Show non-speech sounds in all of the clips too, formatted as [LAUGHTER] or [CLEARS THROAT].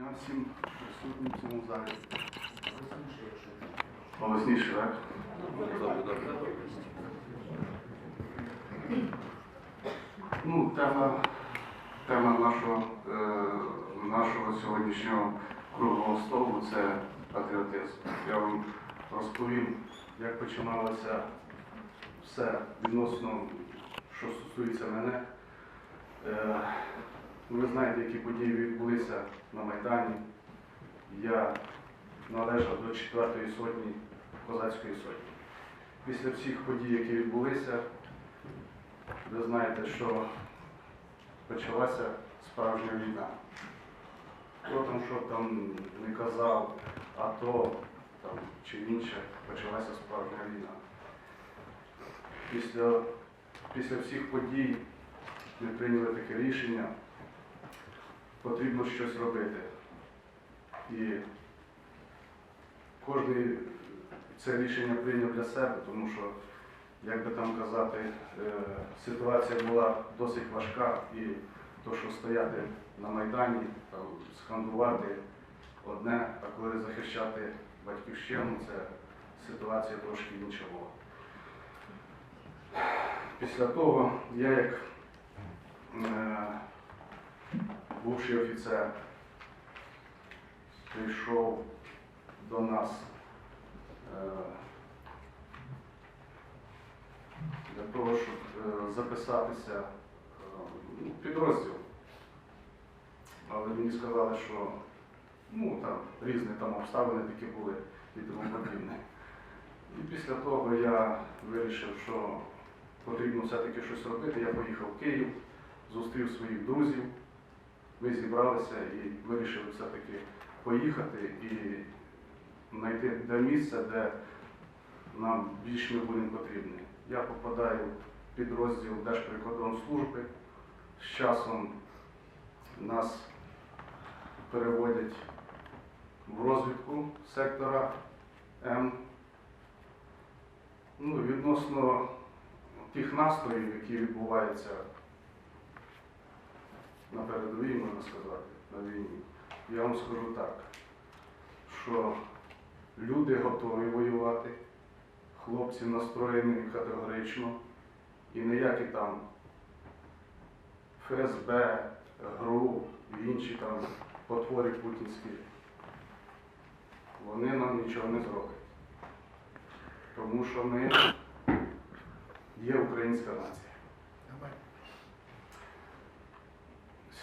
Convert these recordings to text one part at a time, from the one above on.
дня всім присутнім в цьому залі. Голосніше, так? Ну, тема, тема нашого, е, нашого сьогоднішнього круглого столу це патріотизм. Я вам розповім, як починалося все відносно, що стосується мене. Е, ви знаєте, які події відбулися на Майдані. Я належав до 4-ї сотні козацької сотні. Після всіх подій, які відбулися, ви знаєте, що почалася справжня війна. Хто там, що там не казав, АТО там, чи інше, почалася справжня війна. Після, після всіх подій ми прийняли таке рішення, потрібно щось робити. І кожен це рішення прийняв для себе, тому що, як би там казати, е, ситуація була досить важка і то, що стояти на Майдані, там, скандувати одне, а коли захищати батьківщину, це ситуація трошки інша була. Після того я як е, бувший офіцер прийшов до нас е, для того, щоб е, записатися е, ну, в підрозділ. Але мені сказали, що ну, там, різні там обставини такі були і тому подібне. І після того я вирішив, що потрібно все-таки щось робити. Я поїхав в Київ, зустрів своїх друзів, ми зібралися і вирішили все-таки поїхати і знайти те місце, де нам більш ми будемо потрібні. Я попадаю в підрозділ Держприкордонслужби. З часом нас переводять в розвідку сектора М. Ну, відносно тих настроїв, які відбуваються на передовій, можна сказати, на війні, я вам скажу так, що люди готові воювати, хлопці настроєні категорично, і ніякі там ФСБ, ГРУ і інші там потвори путінські, вони нам нічого не зроблять. Тому що ми є українська нація.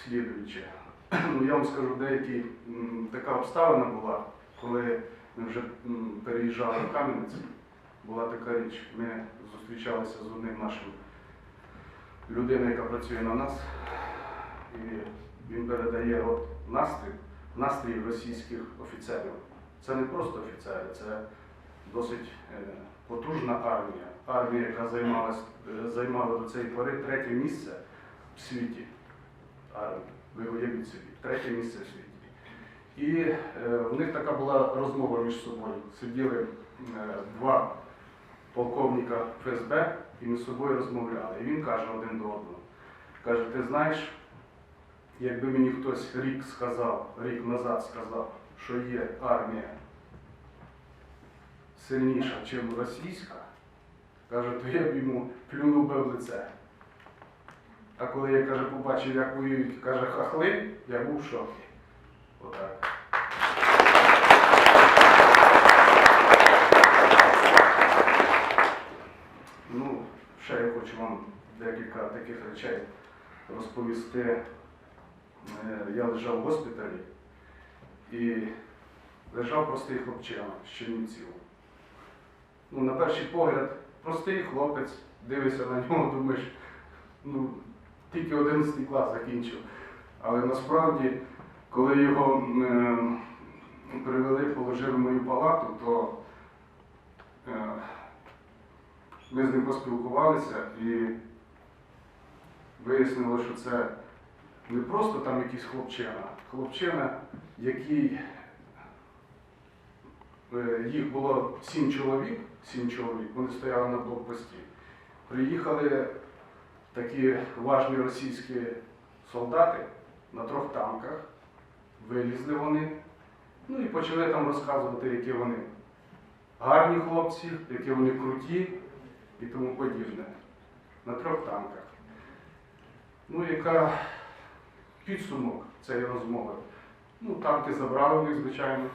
Слідуюче. [CLEARS THROAT] Ну, я вам скажу, деякі така обставина була, коли ми вже переїжджали в Кам'янець, була така річ. Ми зустрічалися з одним нашим людиною, яка працює на нас, і він передає от настрій, настрій російських офіцерів. Це не просто офіцери, це досить е, потужна армія. Армія, яка займалась, е, займала до цієї пори третє місце в світі. Ви уявіть собі, третє місце в світі. І е, в них така була розмова між собою. Сиділи е, два полковника ФСБ і між собою розмовляли. І він каже один до одного. Каже, ти знаєш, якби мені хтось рік сказав, рік назад сказав, що є армія сильніша, ніж російська, каже, то я б йому плюнув би в лице. А коли я каже, побачив, як воюють, каже, хахли, я був в шокі. Отак. Ну, ще я хочу вам декілька таких речей розповісти. Е, Я лежав в госпіталі і лежав простий хлопчина з Чернівців. Ну, на перший погляд, простий хлопець, дивишся на нього, думаєш, ну, тільки 11 клас закінчив. Але насправді, коли його е, привели, положили в мою палату, то е, ми з ним поспілкувалися і вияснило, що це не просто там якийсь хлопчина, хлопчина, який е, їх було сім чоловік, сім чоловік, вони стояли на блокпості. Приїхали такі важні російські солдати на трьох танках Вилізли вони, ну і почали там розказувати, які вони гарні хлопці, які вони круті і тому подібне. На трьох танках. Ну, яка підсумок цієї розмови? Ну, танки забрали в них, звичайно,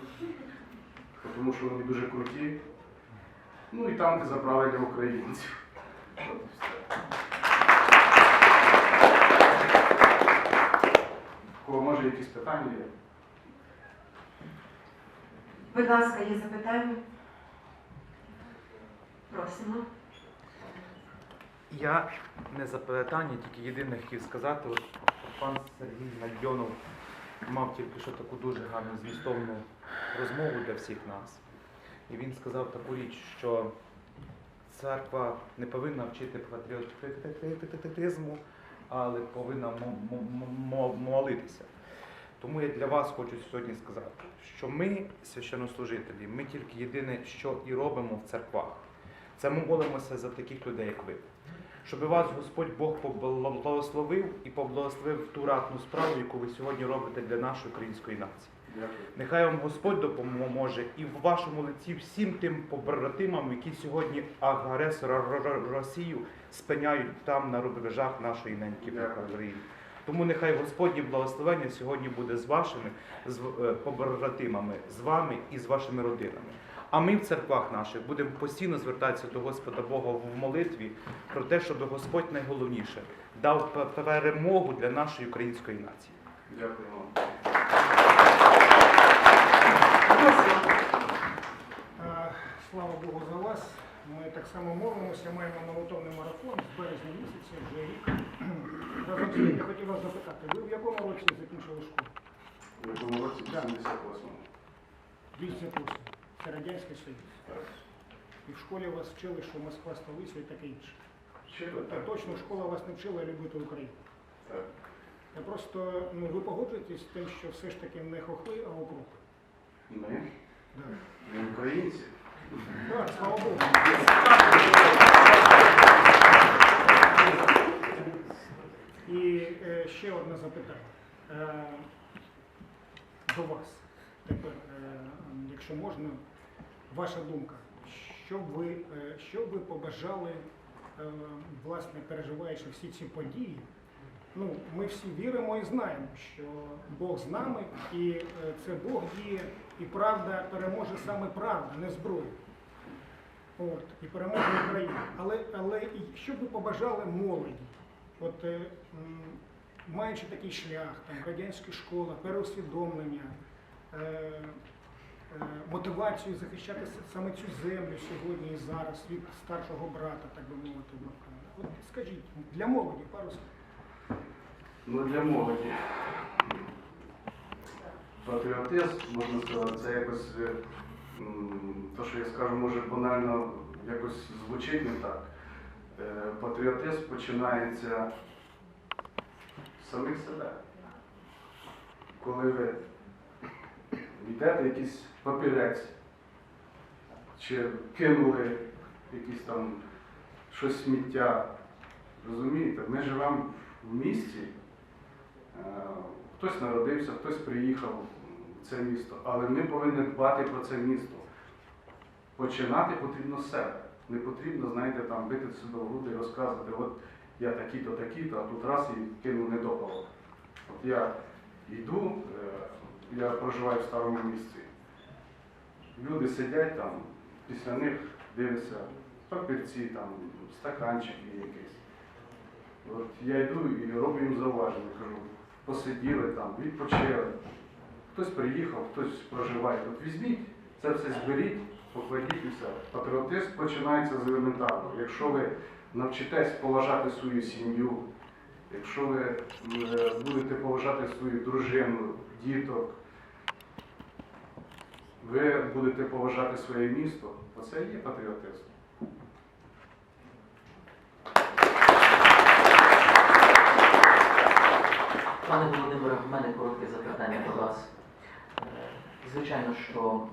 тому що вони дуже круті. Ну і танки забрали для українців. Кого може якісь питання є? Будь ласка, є запитання? Просимо. Я не запитання, тільки єдине хотів сказати, от пан Сергій Найдьонов мав тільки що таку дуже гарну змістовну розмову для всіх нас. І він сказав таку річ, що церква не повинна вчити патріотизму, але повинна мо- мо- мо- молитися. Тому я для вас хочу сьогодні сказати, що ми, священнослужителі, ми тільки єдине, що і робимо в церквах. Це ми молимося за таких людей, як ви. Щоб вас Господь Бог поблагословив і поблагословив ту ратну справу, яку ви сьогодні робите для нашої української нації. Нехай вам Господь допоможе і в вашому лиці всім тим побратимам, які сьогодні агресора Росію спиняють там на рубежах нашої неньки України. Тому нехай Господнє благословення сьогодні буде з вашими з е, побратимами, з вами і з вашими родинами. А ми в церквах наших будемо постійно звертатися до Господа Бога в молитві про те, щоб Господь найголовніше дав перемогу для нашої української нації. Дякую вам. Просимо. Е, Слава Богу за вас. Ми так само молимося, маємо молотовний марафон з березня вже рік. [CLEARS THROAT] Я хотів вас запитати, ви в якому році закінчили школу? В якому році? 78-му. 208. Це Радянський Союз. І в школі вас вчили, що Москва столиця і таке інше. Вчили, так? точно школа вас не вчила любити Україну. Так. Я просто, ну, ви погоджуєтесь з тим, що все ж таки не хохли, а окропи. Ми, Да. ми українці. Так, слава Богу. [LAUGHS] І е, ще одне запитання е, до вас. Тепер, е, якщо можна, ваша думка, що ви, е, що ви побажали, е, власне, переживаючи всі ці події? Ну, ми всі віримо і знаємо, що Бог з нами, і це Бог діє, і правда переможе саме правда, не зброя. От, і переможе Україна. Але, але що ви побажали молоді? От, маючи такий шлях, там, радянська школа, переусвідомлення, е, е, мотивацію захищати саме цю землю сьогодні і зараз від старшого брата, так би мовити. От скажіть, для молоді пару слів. Ну, для молоді. Патріотизм, можна сказати, це якось, е, то, що я скажу, може банально якось звучить не так. Е, Патріотизм починається самих себе. Коли ви йдете якийсь папірець, чи кинули якісь там щось сміття, розумієте, ми живемо в місті. Е, Хтось народився, хтось приїхав в це місто, але ми повинні дбати про це місто. Починати потрібно з себе. Не потрібно, знаєте, там бити себе в груди і розказувати, я такий-то, такий-то, а тут раз і кинув недопалок. От я йду, е, я проживаю в старому місці. Люди сидять там, після них дивляться папірці, там, стаканчики якісь. От я йду і роблю їм зауваження, кажу, посиділи там, відпочили. Хтось приїхав, хтось проживає. От візьміть, це все зберіть, покладіть і все. Патріотизм починається з елементарного. Якщо ви навчитесь поважати свою сім'ю, якщо ви е, будете поважати свою дружину, діток, ви будете поважати своє місто, оце і є патріотизм. Пане Володимире, в мене коротке запитання до вас. Е, Звичайно, що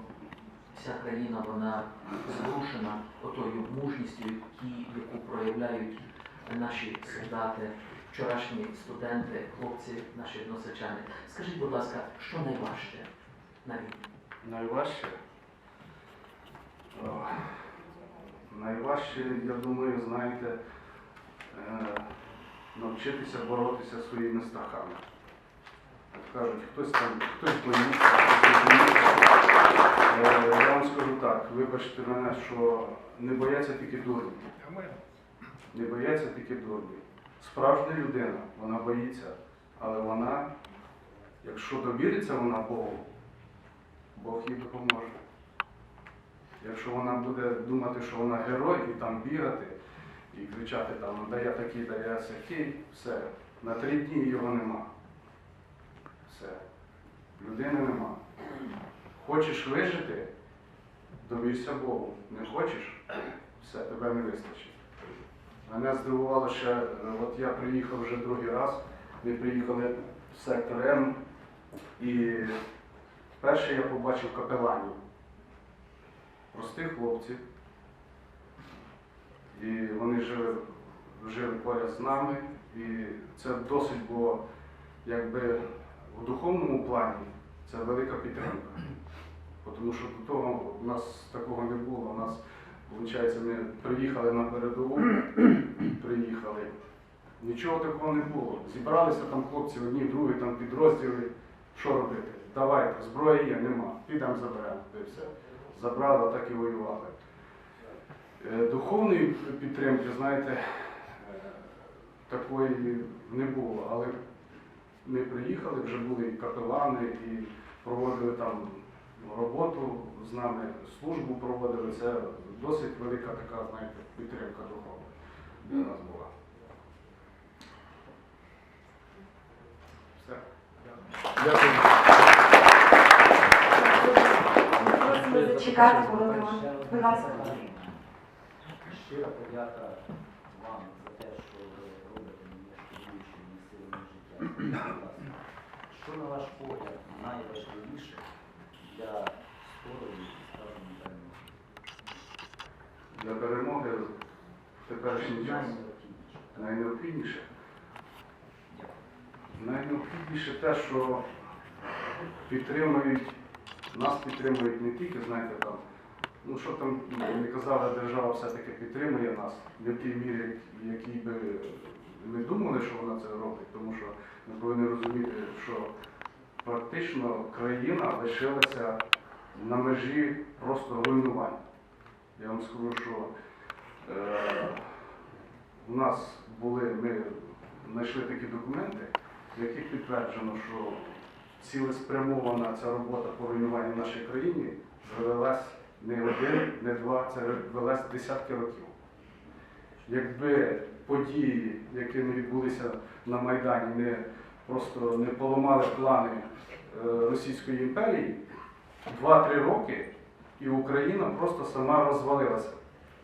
вся країна вона зрушена отою мужністю, яку проявляють наші солдати вчорашні студенти, хлопці, наші односельчани. Скажіть, будь ласка, що найважче на війні? Найважче. Найважче, я думаю, знаєте, е, навчитися боротися своїми страхами. Кажуть, хтось там, хтось боїться, хтось боїться. Е, Я вам скажу так, вибачте мене, що не бояться тільки дурні. Не бояться тільки дурні. Справжня людина, вона боїться, але вона, якщо довіриться вона Богу, Бог їй допоможе. Якщо вона буде думати, що вона герой і там бігати і кричати там, да я такий, да я сякий, все. На три дні його нема. Все. Людини нема. Хочеш вижити, довірся Богу. Не хочеш, все, тебе не вистачить. Мене здивувало ще, от я приїхав вже другий раз, ми приїхали в сектор М, і перше я побачив капеланів. Простих хлопців. І вони жили, жили поряд з нами. І це досить було, якби у духовному плані, це велика підтримка. Тому що до того у нас такого не було. У нас, виходить, ми приїхали на передову, [CLEARS THROAT] приїхали. Нічого такого не було. Зібралися там хлопці, одні, другі там підрозділи. Що робити? Давайте, зброї є, нема. Підемо заберемо. І все. Забрали, так і воювали. Е, Духовної підтримки, знаєте, е, такої не було. Але ми приїхали, вже були капелани, і проводили там роботу з нами, службу проводили. Це досить велика така, знаєте, підтримка духовна для нас була. Все. Дякую. Просимо зачекати, коли ви будь ласка. Щира подяка вам за те, що ви робите найважливішими силами життя. Що на ваш погляд найважливіше для сторони і перемоги? Для перемоги в теперішній час Найнеобхідніше. найнеобхідніше. Найнеобхідніше те, що підтримують, нас підтримують не тільки, знаєте, там, ну що там не казали, держава все-таки підтримує нас, не в тій мірі, в якій би ми думали, що вона це робить, тому що ми повинні розуміти, що практично країна лишилася на межі просто руйнування. Я вам скажу, що е, у нас були, ми знайшли такі документи, в яких підтверджено, що цілеспрямована ця робота по руйнуванню в нашій країні велась не один, не два, це велась десятки років. Якби події, які не відбулися на Майдані, не просто не поламали плани е, Російської імперії, 2-3 роки і Україна просто сама розвалилася.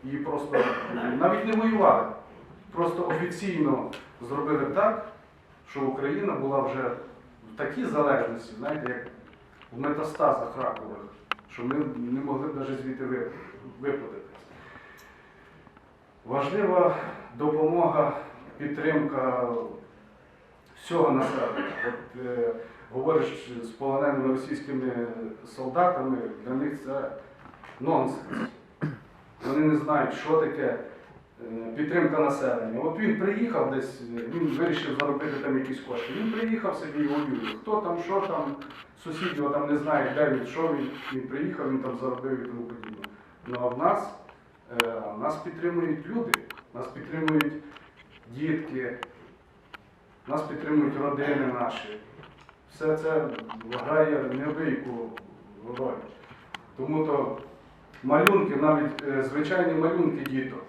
Її просто навіть не воювали. Просто офіційно зробили так, що Україна була вже в такій залежності, знаєте, як в метастазах ракових, що ми не могли б навіть звідти виплатитися. Важлива допомога, підтримка всього населення. Е, говориш з полоненими російськими солдатами, для них це нонсенс. Вони не знають, що таке е, підтримка населення. От він приїхав десь, е, він вирішив заробити там якісь кошти. Він приїхав собі і воює. Хто там, що там, сусід там не знає, де він, що він. Він приїхав, він там заробив і тому подібне. Ну а в нас, е, нас підтримують люди, нас підтримують дітки, нас підтримують родини наші. Все це грає неабияку роль. Тому то малюнки, навіть е, звичайні малюнки діток.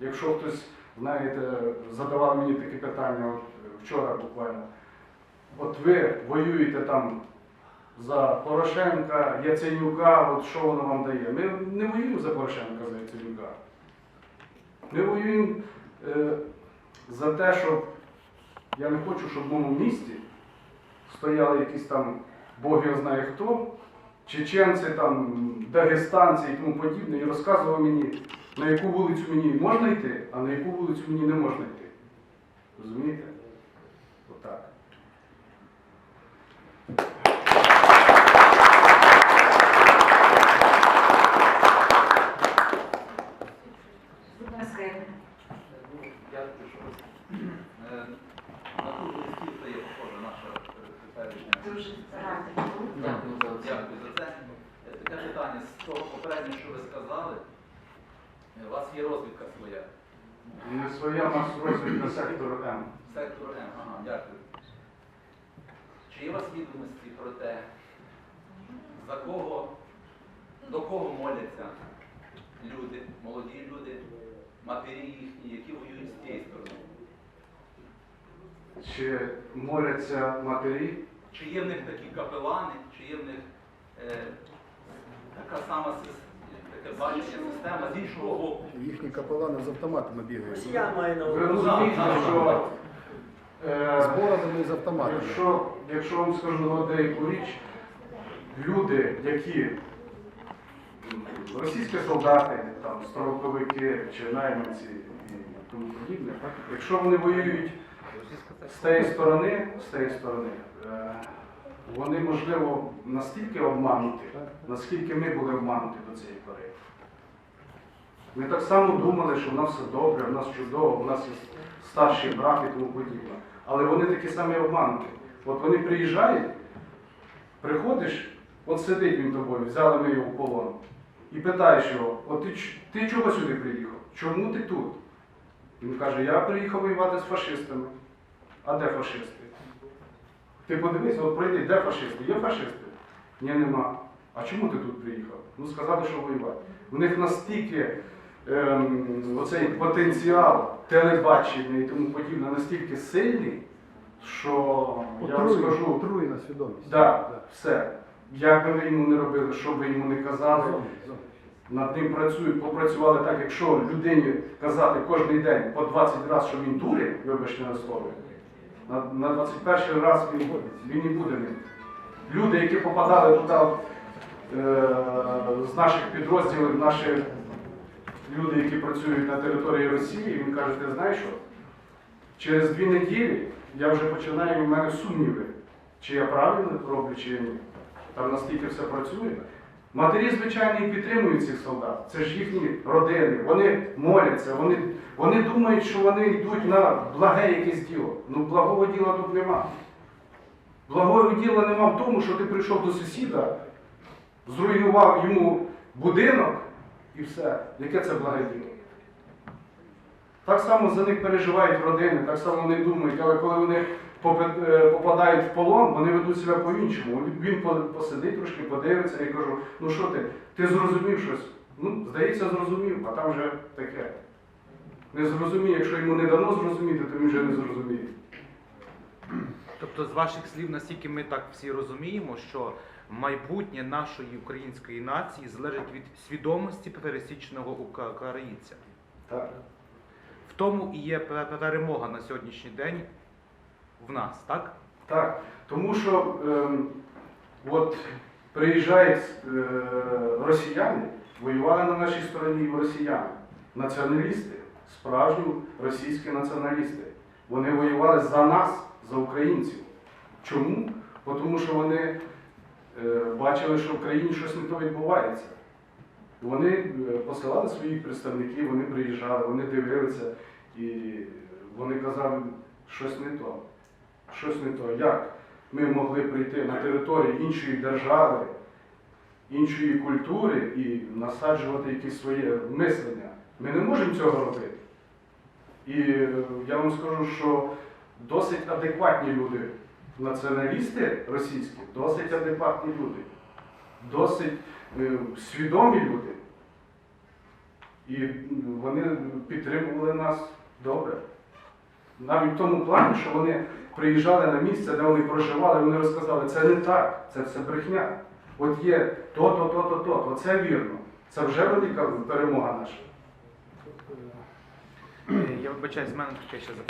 Якщо хтось, знаєте, задавав мені такі питання е, вчора буквально, от ви воюєте там за Порошенка, Яценюка, от що воно вам дає? Ми не воюємо за Порошенка, за Яценюка. Ми воюємо е, за те, щоб я не хочу, щоб в моєму місті стояли якісь там Бог його знає хто, чеченці, там, дагестанці і тому подібне, і розказував мені, на яку вулицю мені можна йти, а на яку вулицю мені не можна йти. Розумієте? Отак. Будь ласка, Ігор. Дякую, що ви Е, на ту листівку є похожа наша е, теперішня. Дуже рада. Дякую за це. Дякую за це. Е, Таке питання з того попереднього, що ви сказали. е, У вас є розвідка своя. Не своя у нас розвідка сектору М. Сектор М. Ага, дякую. Чи є у вас відомості про те, за кого, до кого моляться люди, молоді люди, матері їхні, які воюють з тієї сторони? Чи моляться матері? Чи є в них такі капелани, чи є в них е, така сама сис- таке бачення система з іншого боку? Їхні капелани з автоматами бігають. Я маю на Ви розумієте, що е, З бородами і з автоматами. Якщо, якщо вам скажу деяку річ, люди, які м, російські солдати, там, строковики чи найманці і тому подібне, якщо вони воюють з тієї сторони, з тієї сторони, е, вони, можливо, настільки обмануті, наскільки ми були обмануті до цієї пори. Ми так само думали, що в нас все добре, в нас чудово, в нас є старший брат і тому подібне. Але вони такі самі обмануті. От вони приїжджають, приходиш, от сидить він тобою, взяли ми його в полон, і питаєш його, от ти, ти чого сюди приїхав? Чому ти тут? Він каже, я приїхав воювати з фашистами. А де фашисти? Ти подивись, от прийди, де фашисти? Є фашисти? Ні, нема. А чому ти тут приїхав? Ну сказали, що воювати. У них настільки ем, оцей потенціал телебачення і тому подібне настільки сильний, що я вам Отруєна, скажу, отруєна свідомість. да, все. Як би ви йому не робили, що би йому не казали, Зони, зони. над ним працюють, попрацювали так, якщо людині казати кожен день по 20 разів, що він дурень, вибачте на слово, на, на 21 раз він, він і буде ним. Люди, які попадали туди е, з наших підрозділів, наші люди, які працюють на території Росії, він каже, ти знаєш що? Через дві неділі я вже починаю, у мене сумніви, чи я правильно роблю, чи ні. Там настільки все працює. Матері, звичайно, і підтримують цих солдат. Це ж їхні родини. Вони моляться, вони, вони думають, що вони йдуть на благе якесь діло. Ну, благого діла тут нема. Благого діла нема в тому, що ти прийшов до сусіда, зруйнував йому будинок і все. Яке це благе діло? Так само за них переживають родини, так само вони думають, але коли вони попадають в полон, вони ведуть себе по-іншому. Він- Він посидить трошки, подивиться і кажу, ну що ти, ти зрозумів щось? Ну, здається, зрозумів, а там вже таке. Не зрозуміє, якщо йому не дано зрозуміти, то він вже не зрозуміє. Тобто, з ваших слів, наскільки ми так всі розуміємо, що майбутнє нашої української нації залежить від свідомості пересічного українця. Так. В тому і є перемога на сьогоднішній день в нас, так? Так, тому що ем, от приїжджають е, росіяни, воювали на нашій стороні росіяни, націоналісти, справжні російські націоналісти. Вони воювали за нас, за українців. Чому? Тому що вони е, бачили, що в країні щось не то відбувається. Вони е, посилали своїх представників, вони приїжджали, вони дивилися і вони казали, щось не то. Щось не то. Як ми могли прийти на територію іншої держави, іншої культури і насаджувати якесь своє мислення? Ми не можемо цього робити. І е, я вам скажу, що досить адекватні люди, націоналісти російські, досить адекватні люди, досить е, свідомі люди. І вони підтримували нас добре. Навіть в тому плані, що вони приїжджали на місце, де вони проживали, вони розказали, це не так, це все брехня. От є то, то, то, то, то, то це вірно. Це вже велика перемога наша. Е, Я вибачаюсь, з мене таке ще запитання.